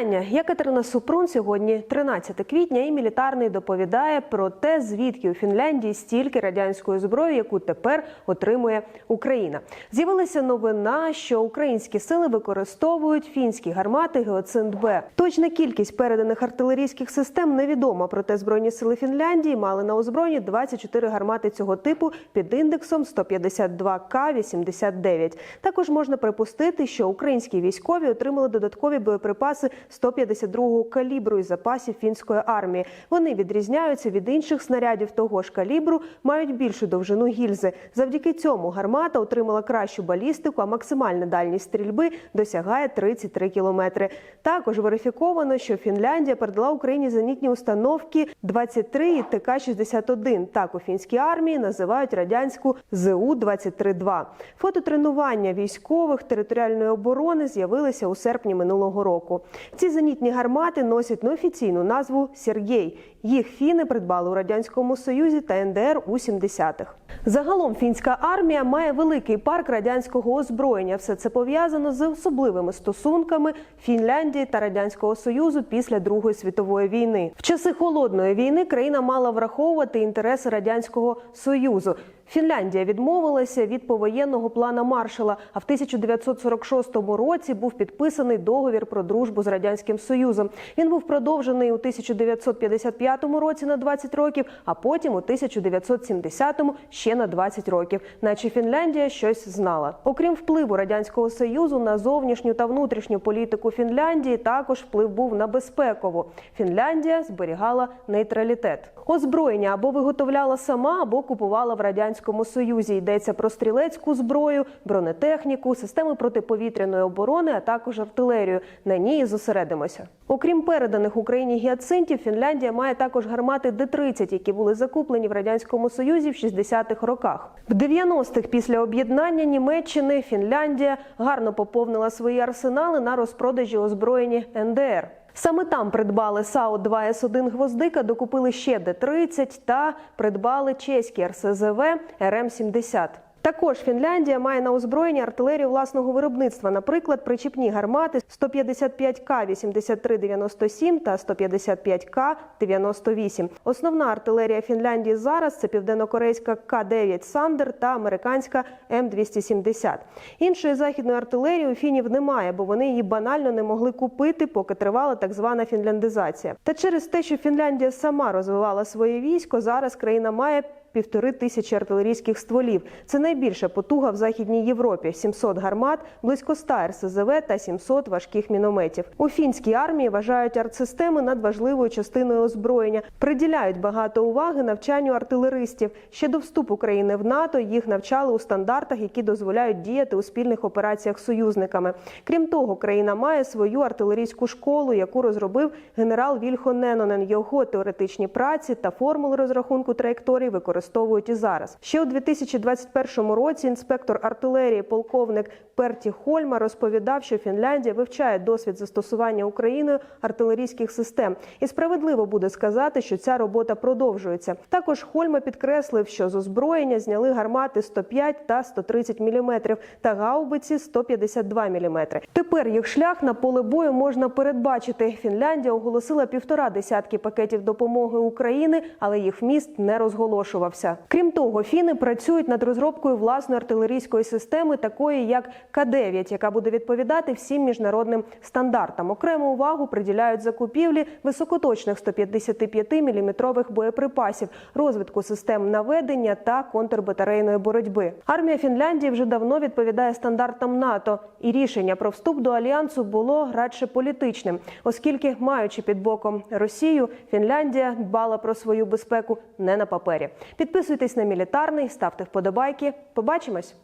Вітання! Я Катерина Супрун. Сьогодні 13 квітня, і мілітарний доповідає про те, звідки у Фінляндії стільки радянської зброї, яку тепер отримує Україна. З'явилася новина, що українські сили використовують фінські гармати Геоцинт Б. Точна кількість переданих артилерійських систем невідома. Проте збройні сили Фінляндії мали на озброєнні 24 гармати цього типу під індексом 152К-89. Також можна припустити, що українські військові отримали додаткові боєприпаси 152-го калібру із запасів фінської армії. Вони відрізняються від інших снарядів того ж калібру, мають більшу довжину гільзи. Завдяки цьому гармата отримала кращу балістику, а максимальна дальність стрільби досягає 33 кілометри. Також верифіковано, що Фінляндія передала Україні зенітні установки 23 і ТК-61. Так у фінській армії називають радянську ЗУ-23-2. Фототренування військових територіальної оборони з'явилися у серпні минулого року. Ці зенітні гармати носять неофіційну назву Сергій. Їх фіни придбали у радянському союзі та НДР у 70-х. Загалом фінська армія має великий парк радянського озброєння. Все це пов'язано з особливими стосунками Фінляндії та радянського союзу після Другої світової війни. В часи холодної війни країна мала враховувати інтереси радянського союзу. Фінляндія відмовилася від повоєнного плана маршала. А в 1946 році був підписаний договір про дружбу з радянським союзом. Він був продовжений у 1955 році на 20 років, а потім у 1970 ще на 20 років. Наче Фінляндія щось знала. Окрім впливу радянського союзу на зовнішню та внутрішню політику Фінляндії, також вплив був на безпекову. Фінляндія зберігала нейтралітет. Озброєння або виготовляла сама, або купувала в радянському союзі. Йдеться про стрілецьку зброю, бронетехніку, системи протиповітряної оборони, а також артилерію. На ній зосередимося. Окрім переданих Україні гіацинтів, Фінляндія має також гармати Д-30, які були закуплені в радянському союзі в 60-х роках. В 90-х після об'єднання Німеччини Фінляндія гарно поповнила свої арсенали на розпродажі озброєні НДР. Саме там придбали САУ 2 С1 гвоздика, докупили ще Д-30 та придбали чеські РСЗВ РМ-70. Також Фінляндія має на озброєнні артилерію власного виробництва, наприклад, причіпні гармати 155К-8397 та 155К-98. Основна артилерія Фінляндії зараз це південнокорейська К-9 Сандер та американська М270. Іншої західної артилерії у фінів немає, бо вони її банально не могли купити, поки тривала так звана фінляндизація. Та через те, що Фінляндія сама розвивала своє військо, зараз країна має півтори тисячі артилерійських стволів. Це найбільша потуга в Західній Європі: 700 гармат, близько 100 РСЗВ та 700 важких мінометів. У фінській армії вважають артсистеми надважливою частиною озброєння, приділяють багато уваги навчанню артилеристів. Ще до вступу країни в НАТО їх навчали у стандартах, які дозволяють діяти у спільних операціях з союзниками. Крім того, країна має свою артилерійську школу, яку розробив генерал Вільхо Ненонен. Його теоретичні праці та формули розрахунку траєкторій використовують використовують і зараз. Ще у 2021 році інспектор артилерії, полковник Перті Хольма, розповідав, що Фінляндія вивчає досвід застосування Україною артилерійських систем, і справедливо буде сказати, що ця робота продовжується. Також Хольма підкреслив, що з озброєння зняли гармати 105 та 130 мм та гаубиці 152 мм. Тепер їх шлях на поле бою можна передбачити. Фінляндія оголосила півтора десятки пакетів допомоги України, але їх вміст не розголошував відбувався. Крім того, фіни працюють над розробкою власної артилерійської системи, такої як К-9, яка буде відповідати всім міжнародним стандартам. Окрему увагу приділяють закупівлі високоточних 155-мм боєприпасів, розвитку систем наведення та контрбатарейної боротьби. Армія Фінляндії вже давно відповідає стандартам НАТО, і рішення про вступ до альянсу було радше політичним, оскільки, маючи під боком Росію, Фінляндія дбала про свою безпеку не на папері. Підписуйтесь на мілітарний, ставте вподобайки. Побачимось.